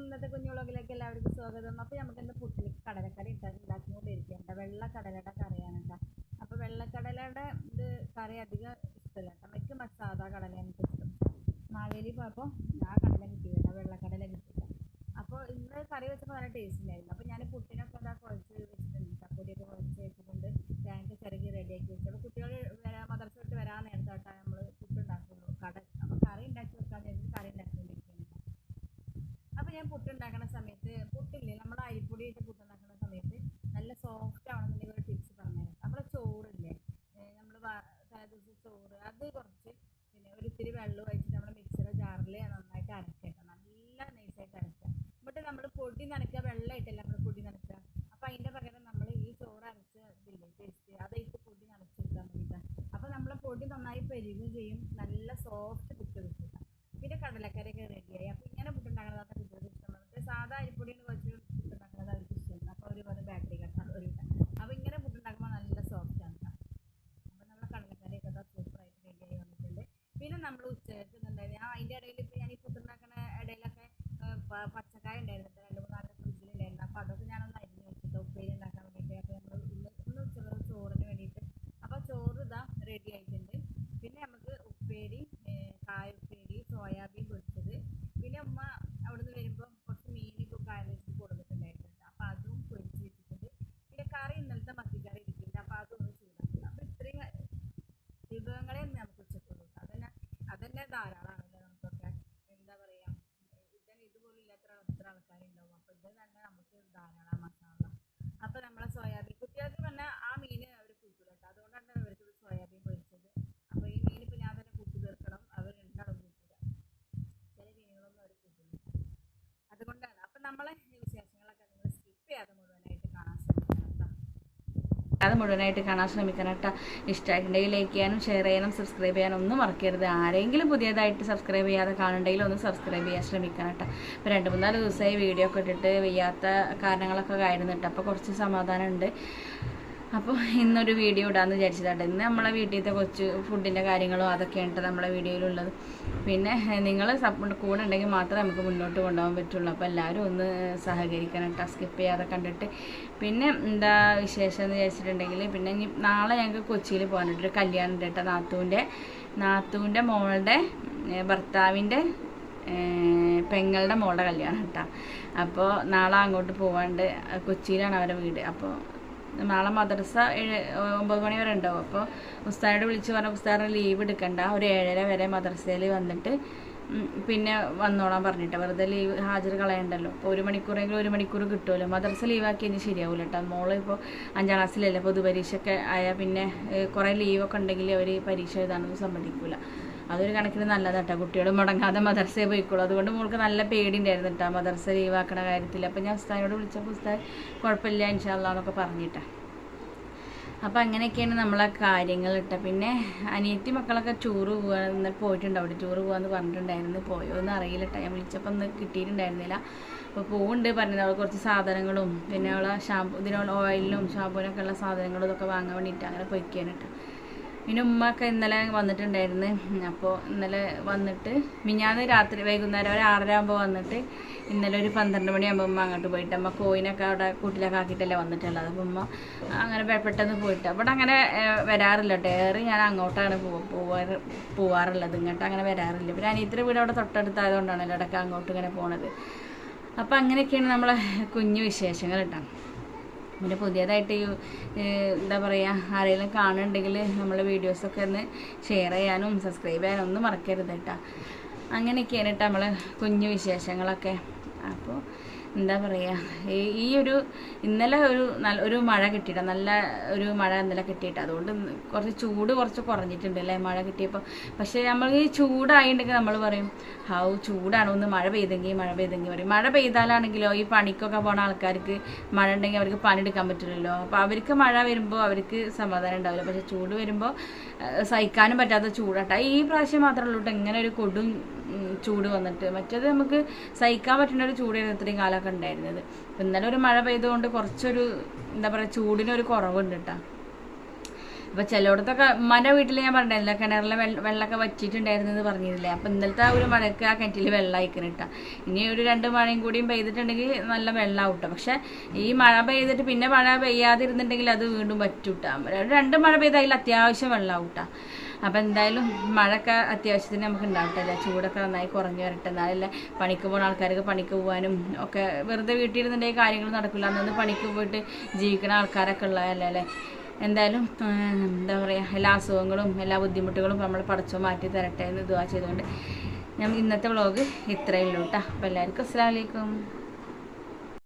ഇന്നത്തെ കുഞ്ഞുളകിലേക്ക് എല്ലാവർക്കും സ്വാഗതം. അപ്പോൾ നമുക്ക് ഇന്ന് പുട്ടിലേക്ക് കടലക്കറി ഉണ്ടാക്കിക്കൊണ്ടിരിക്കേണ്ട വെള്ളക്കടലയുടെ വെള്ള കടലയുടെ കറിയാണ് കേട്ടോ. അപ്പോൾ വെള്ളക്കടലയുടെ ഇത് കറി അധികം ഇഷ്ടമല്ല. കേട്ടോ എനിക്ക് മ- സാധാ കടലയാണ് എനിക്ക് ഇഷ്ടം. മാവേലി പോയപ്പോൾ ആ കടല കിട്ടിയില്ല വെള്ളക്കടല കിട്ടിയില്ല അപ്പോൾ ഇന്ന് കറി വെച്ചപ്പോൾ നല്ല ടേസ്റ്റ് ഉണ്ടായിരുന്നു അപ്പോൾ ഞാൻ പുട്ടിനൊക്കെ എന്താ കുഴച്ച് വെച്ചിട്ടുണ്ട് ചപ്പൊടിയൊക്കെ കുഴച്ച് വെച്ചിട്ടുണ്ട് തേങ്ങ ചിരകി റെഡിയാക്കി വെച്ചു അപ്പോൾ കുട്ടികൾ വരാൻ മദർസ വിട്ട് വരാൻ നേരത്തെ കേട്ടോ നമ്മൾ പുട്ടുണ്ടാക്കുള്ളൂ കട അപ്പോൾ കറി ഉണ്ടാക്കി വെക്കാൻ നേരത്തെ കറി ഉണ്ടാക്കിക്കൊണ്ടിരിക്കുകയാണ് അപ്പോൾ ഞാൻ പുട്ടുണ്ടാക്കുന്ന സമയത്ത് പുട്ടില്ലേ? നമ്മൾ അരിപ്പൊടി ഇട്ട് പുട്ടുണ്ടാക്കുന്ന സമയത്ത് നല്ല സോഫ്റ്റ് ആവണമെന്നുണ്ടെങ്കിൽ ഒരു ടിപ്സ് പറഞ്ഞുതരാം. നമ്മുടെ ചോറില്ലേ? നമ്മൾ ദിവസം ചോറ് അത് കുറച്ച് പിന്നെ ഒരു ഇത്തിരി വെള്ളം ഒഴിച്ചിട്ട് നമ്മുടെ മിക്സിയുടെ ജാറിൽ നന്നായിട്ട് അരക്കട്ടെ നല്ല നൈസായിട്ട് അരക്കുക എന്നിട്ട് നമ്മൾ പൊടി നനയ്ക്കുക. വെള്ളമായിട്ടല്ല നമ്മൾ പൊടി നനയ്ക്കുക. അപ്പോൾ അതിന്റെ പകരം നമ്മൾ ഈ ചോറ് അരച്ച ഇതില്ലേ പേസ്റ്റ് അതായിട്ട് പൊടി നനച്ചെടുക്കാൻ വേണ്ടിയിട്ടാണ് അപ്പോൾ നമ്മളെ പൊടി നന്നായി പെരുകുകയും ചെയ്യും. നല്ല സോഫ്റ്റ് പുട്ട് കിട്ടുക പിന്നെ കടലക്കരയൊക്കെ റെഡിയായി അപ്പോൾ ഇങ്ങനെ പുട്ടുണ്ടാക്കുന്നതാണ് സാധാ അരിപ്പൊടിയാണ് കുറച്ച് പുട്ടുണ്ടാക്കുന്നത് അവർക്ക് ഇഷ്ടമാണ് അപ്പോൾ അവർ വന്ന് ബാറ്ററി കട്ടാൻ ഒരു അപ്പോൾ ഇങ്ങനെ പുട്ടുണ്ടാക്കുമ്പോൾ നല്ല സോഫ്റ്റ് ആണ് കേട്ടോ അപ്പോൾ നമ്മളെ കടലക്കറിയൊക്കെ സൂപ്പറായിട്ട് റെഡി ആയി വന്നിട്ടുണ്ട്. പിന്നെ നമ്മൾ ഉച്ചയ്ക്ക് ഉണ്ടായിരുന്നു ആ അതിന്റെ ഇടയിൽ ഇപ്പോൾ ഞാൻ ഈ ഫുഡ് ഉണ്ടാക്കുന്ന ഇടയിലൊക്കെ പച്ചക്കായ ഉണ്ടായിരുന്നു കേട്ടോ. രണ്ട് മൂന്നാൽ ഫ്രിഡ്ജിലുണ്ടായിരുന്നു അപ്പോൾ അതൊക്കെ ഞാനൊന്ന് അരിഞ്ഞ് വെച്ചിട്ട് ഉപ്പേരി ഉണ്ടാക്കാൻ വേണ്ടിയിട്ട് അപ്പോൾ നമ്മൾ ഇന്ന് ഇന്ന് ഉച്ചയ്ക്ക് ചോറിന് വേണ്ടിയിട്ട് അപ്പോൾ ചോറ് ഇതാ റെഡി ആയിട്ടുണ്ട് പിന്നെ നമുക്ക് ഉപ്പേരി ഏഹ്, കായ ഉപ്പേരി സോയാബീൻ പൊരിച്ചത് പിന്നെ ഉമ്മ അവിടുന്ന് വരുമ്പോൾ കുറച്ച് മീൻ കായ വെച്ചിട്ട് കൊടുത്തിട്ടുണ്ടായിരുന്നു അപ്പോൾ അതും പൊരിച്ച് വെച്ചിട്ടുണ്ട് പിന്നെ കറി ഇന്നലത്തെ മത്തിക്കറി ഇരിക്കുന്നുണ്ട് അപ്പോൾ അതും ഒന്ന് ചൂടാക്കണം അപ്പോൾ ഇത്രയും ഒന്ന് നമുക്ക് ഉച്ചക്കുള്ളൂ അതന്നെ അതന്നെ ധാരാളമാണല്ലോ നമുക്കൊക്കെ എന്താ പറയുക ഇതന്നെ ഇതുപോലും ഇല്ലാത്ത എത്ര ആൾക്കാരുണ്ടാവും അപ്പോൾ ഇത് തന്നെ നമുക്ക് ധാരാളം മസാല അപ്പോൾ നമ്മളെ സോയാബീൻ കുട്ടികൾക്ക് പറഞ്ഞാൽ ആ മീൻ അവർ കൂട്ടൂല കേട്ടോ അതുകൊണ്ടാണ് അവർക്ക് ഇത് സോയാബീൻ പൊരിച്ചത് അപ്പോൾ ഈ മീൻ ഇപ്പോൾ ഞാൻ തന്നെ കൂട്ടി തീർക്കണം അവർ രണ്ടാളും കൂട്ടില്ല ചില മീനുകളൊന്നും അവർ കൂട്ടില്ല അതുകൊണ്ടാണ് അപ്പം നമ്മളെ ഈ വിശേഷങ്ങളൊക്കെ നിങ്ങൾ സ്കിപ്പ് ചെയ്യാതെ മുഴുവനായിട്ട് കാണാൻ ശ്രമിക്കണം കേട്ടോ അത് മുഴുവനായിട്ട് കാണാൻ ശ്രമിക്കണം കേട്ടോ. ഇഷ്ടമായിട്ടുണ്ടെങ്കിൽ ലൈക്ക് ചെയ്യാനും ഷെയർ ചെയ്യാനും സബ്സ്ക്രൈബ് ചെയ്യാനും ഒന്നും മറക്കരുത്. ആരെങ്കിലും പുതിയതായിട്ട് സബ്സ്ക്രൈബ് ചെയ്യാതെ കാണുന്നുണ്ടെങ്കിൽ ഒന്ന് സബ്സ്ക്രൈബ് ചെയ്യാൻ ശ്രമിക്കണം കേട്ടോ. ഇപ്പോൾ രണ്ട് മൂന്നാൽ ദിവസമായി വീഡിയോ ഒക്കെ ഇട്ടിട്ട് വയ്യാത്ത കാരണങ്ങളൊക്കെ ആയിരുന്നു കേട്ടോ. അപ്പോൾ കുറച്ച് സമാധാനമുണ്ട്. അപ്പോൾ ഇന്നൊരു വീഡിയോ ഇടാമെന്ന് വിചാരിച്ചതാട്ടെ. ഇന്ന് നമ്മളെ വീട്ടിലത്തെ കൊച്ച് ഫുഡിന്റെ കാര്യങ്ങളും അതൊക്കെയാണ് നമ്മളെ വീഡിയോയിലുള്ളത്. പിന്നെ നിങ്ങൾ സപ്പോർട്ട് കൂടെ ഉണ്ടെങ്കിൽ മാത്രമേ നമുക്ക് മുന്നോട്ട് കൊണ്ടുപോകാൻ പറ്റുള്ളൂ. അപ്പോൾ എല്ലാവരും ഒന്ന് സഹകരിക്കണം കേട്ടോ സ്കിപ്പ് ചെയ്യാതെ കണ്ടിട്ട്. പിന്നെ എന്താ വിശേഷം എന്ന് വിചാരിച്ചിട്ടുണ്ടെങ്കിൽ പിന്നെ ഇനി നാളെ ഞങ്ങൾക്ക് കൊച്ചിയിൽ പോകാനുണ്ട്. ഒരു കല്യാണം ഉണ്ട് കേട്ടോ നാത്തൂന്റെ നാത്തൂന്റെ മോളുടെ ഭർത്താവിന്റെ പെങ്ങളുടെ മോളുടെ കല്യാണം കേട്ടോ അപ്പോൾ നാളെ അങ്ങോട്ട് പോകാണ്ട് കൊച്ചിയിലാണ് അവരുടെ വീട്. അപ്പോൾ നാളെ മദ്രസ ഒമ്പത് മണി വരെ ഉണ്ടാവും. അപ്പോൾ ഉസ്താനോട് വിളിച്ച് പറഞ്ഞ ഉസ്താദിന് ലീവ് എടുക്കണ്ട. ഒരു ഏഴര വരെ മദ്രസയിൽ വന്നിട്ട് പിന്നെ വന്നോളാൻ പറഞ്ഞിട്ട്. വെറുതെ ലീവ് ഹാജർ കളയണ്ടല്ലോ. അപ്പോൾ ഒരു മണിക്കൂറെങ്കിലും ഒരു മണിക്കൂർ കിട്ടുമല്ലോ. മദ്രസ ലീവാക്കി കഴിഞ്ഞാൽ ശരിയാവില്ല കേട്ടോ മോൾ ഇപ്പോൾ അഞ്ചാം ക്ലാസ്സിലല്ലേ? പൊതുപരീക്ഷയൊക്കെ ആയാൽ പിന്നെ കുറേ ലീവൊക്കെ ഉണ്ടെങ്കിൽ അവർ പരീക്ഷ എഴുതാനൊന്നും സമ്മതിക്കില്ല അതൊരു കണക്കിന് നല്ലതാട്ടോ. കുട്ടികൾ മുടങ്ങാതെ മദർസയെ പോയിക്കോളൂ. അതുകൊണ്ട് മോൾക്ക് നല്ല പേടിയുണ്ടായിരുന്നു കേട്ടോ മദർസ ലീവാക്കണ കാര്യത്തിൽ അപ്പോൾ ഞാൻ ഉസ്താദിനോട് വിളിച്ചപ്പോൾ ഉസ്താദ് കുഴപ്പമില്ല ഇൻഷാല്ലാന്നൊക്കെ പറഞ്ഞിട്ടാ. അപ്പോൾ അങ്ങനെയൊക്കെയാണ് നമ്മളെ കാര്യങ്ങൾ ഇട്ട. പിന്നെ അനിയത്തി മക്കളൊക്കെ ടൂറ് പോകാൻ ഇന്നലെ പോയിട്ടുണ്ട് അവിടെ ടൂറ് പോകാമെന്ന് പറഞ്ഞിട്ടുണ്ടായിരുന്നു. പോയോ എന്ന് അറിയില്ല ഞാൻ വിളിച്ചപ്പോൾ ഒന്ന് കിട്ടിയിട്ടുണ്ടായിരുന്നില്ല. അപ്പോൾ പോകുന്നുണ്ട് പറഞ്ഞത് അവിടെ കുറച്ച് സാധനങ്ങളും പിന്നെ അവളെ ഷാമ്പു ഇതിനുള്ള ഓയിലിനും ഷാമ്പൂനൊക്കെ ഉള്ള സാധനങ്ങളും ഇതൊക്കെ വാങ്ങാൻ വേണ്ടിയിട്ട്. അങ്ങനെ പൊയ്ക്കാണ് കേട്ടോ പിന്നെ ഉമ്മയൊക്കെ ഇന്നലെ വന്നിട്ടുണ്ടായിരുന്നു. അപ്പോൾ ഇന്നലെ വന്നിട്ട് മിഞ്ഞാന്ന് രാത്രി വൈകുന്നേരം ഒരു ആറര ആകുമ്പോൾ വന്നിട്ട് ഇന്നലെ ഒരു പന്ത്രണ്ട് മണിയാകുമ്പോൾ ഉമ്മ അങ്ങോട്ട് പോയിട്ട് അമ്മ കോയിനൊക്കെ അവിടെ കൂട്ടിലൊക്കെ ആക്കിയിട്ടല്ലേ വന്നിട്ടുള്ളത്. അപ്പോൾ ഉമ്മ അങ്ങനെ പെട്ടെന്ന് പോയിട്ട്. അവിടെ അങ്ങനെ വരാറില്ല ഡേറി ഞാൻ അങ്ങോട്ടാണ് പോവാറ് പോവാറുള്ളത്. ഇങ്ങോട്ട് അങ്ങനെ വരാറില്ല. പിന്നെ അനിയത്തിന്റെ വീട് അവിടെ തൊട്ടടുത്തായതുകൊണ്ടാണല്ലോ ഇടയ്ക്ക് അങ്ങോട്ട് ഇങ്ങനെ പോണത്. അപ്പോൾ അങ്ങനെയൊക്കെയാണ് നമ്മളെ കുഞ്ഞു വിശേഷങ്ങൾ കേട്ടോ. പിന്നെ പുതിയതായിട്ട് ഈ, എന്താ പറയുക ആരെങ്കിലും കാണുന്നുണ്ടെങ്കിൽ നമ്മളെ വീഡിയോസൊക്കെ ഒന്ന് ഷെയർ ചെയ്യാനും സബ്സ്ക്രൈബ് ചെയ്യാനും ഒന്നും മറക്കരുത് കേട്ടോ അങ്ങനെയൊക്കെയാണ് കേട്ടോ നമ്മളെ കുഞ്ഞു വിശേഷങ്ങളൊക്കെ. അപ്പോൾ എന്താ പറയുക ഈ ഒരു ഇന്നലെ ഒരു നല്ല ഒരു മഴ കിട്ടിയിട്ട് നല്ല ഒരു മഴ ഇന്നലെ കിട്ടിയിട്ട്. അതുകൊണ്ട് കുറച്ച് ചൂട് കുറച്ച് കുറഞ്ഞിട്ടുണ്ട് അല്ലേ മഴ കിട്ടിയപ്പോൾ പക്ഷേ നമ്മൾ ഈ ചൂടായിട്ടുണ്ടെങ്കിൽ നമ്മൾ പറയും ഹൗ ചൂടാണ് ഒന്ന് മഴ പെയ്തെങ്കിൽ മഴ പെയ്തെങ്കിൽ പറയും. മഴ പെയ്താലാണെങ്കിലോ ഈ പണിക്കൊക്കെ പോണ ആൾക്കാർക്ക് മഴ ഉണ്ടെങ്കിൽ അവർക്ക് പണിയെടുക്കാൻ പറ്റില്ലല്ലോ. അപ്പോൾ അവർക്ക് മഴ വരുമ്പോൾ അവർക്ക് സമാധാനം ഉണ്ടാവില്ല പക്ഷേ ചൂട് വരുമ്പോൾ സഹിക്കാനും പറ്റാത്ത ചൂടാട്ടാ. ഈ പ്രാവശ്യം മാത്രമേ ഉള്ളൂ ഇങ്ങനെ ഒരു കൊടും ചൂട് വന്നിട്ട്. മറ്റേത് നമുക്ക് സഹിക്കാൻ പറ്റുന്ന ഒരു ചൂടായിരുന്നു ഇത്രയും കാലമൊക്കെ ഉണ്ടായിരുന്നത്. അപ്പം ഇന്നലെ ഒരു മഴ പെയ്തുകൊണ്ട് കുറച്ചൊരു എന്താ പറയുക ചൂടിനൊരു കുറവുണ്ട് കേട്ടോ അപ്പോൾ ചിലയിടത്തൊക്കെ ഉമ്മാന്റെ വീട്ടിൽ ഞാൻ പറഞ്ഞില്ല കിണറിലെ വെള്ള വെള്ളമൊക്കെ എന്ന് പറഞ്ഞിരുന്നില്ലേ അപ്പം ഇന്നലത്തെ ഒരു മഴയ്ക്ക് ആ കിണറ്റിൽ വെള്ളം കേട്ടോ ഇനി ഒരു രണ്ട് മഴയും കൂടിയും പെയ്തിട്ടുണ്ടെങ്കിൽ നല്ല വെള്ളം കിട്ടും പക്ഷേ ഈ മഴ പെയ്തിട്ട് പിന്നെ മഴ പെയ്യാതിരുന്നുണ്ടെങ്കിൽ അത് വീണ്ടും പറ്റൂട്ടാ. രണ്ട് മഴ പെയ്താൽ അതിൽ അത്യാവശ്യം വെള്ളം കേട്ടോ അപ്പം എന്തായാലും മഴയൊക്കെ അത്യാവശ്യത്തിന് നമുക്ക് ഉണ്ടാവട്ടല്ലേ ചൂടൊക്കെ നന്നായി കുറഞ്ഞു വരട്ടെ. എന്നാലല്ല പണിക്ക് പോകുന്ന ആൾക്കാർക്ക് പണിക്ക് പോകാനും ഒക്കെ വെറുതെ വീട്ടിലിരുന്നുണ്ടെങ്കിൽ കാര്യങ്ങൾ നടക്കില്ല അന്നൊന്ന് പണിക്ക് പോയിട്ട് ജീവിക്കുന്ന ആൾക്കാരൊക്കെ ഉള്ളതല്ലേ? അല്ലേ? എന്തായാലും എന്താ പറയുക എല്ലാ അസുഖങ്ങളും എല്ലാ ബുദ്ധിമുട്ടുകളും നമ്മൾ പടച്ചോ മാറ്റി തരട്ടെ എന്ന് ഇതുവാ ചെയ്തുകൊണ്ട് ഞാൻ ഇന്നത്തെ വ്ളോഗ് ഇത്രയേ ഉള്ളൂ കേട്ടോ. അപ്പോൾ എല്ലാവർക്കും അസ്സാം വലൈക്കും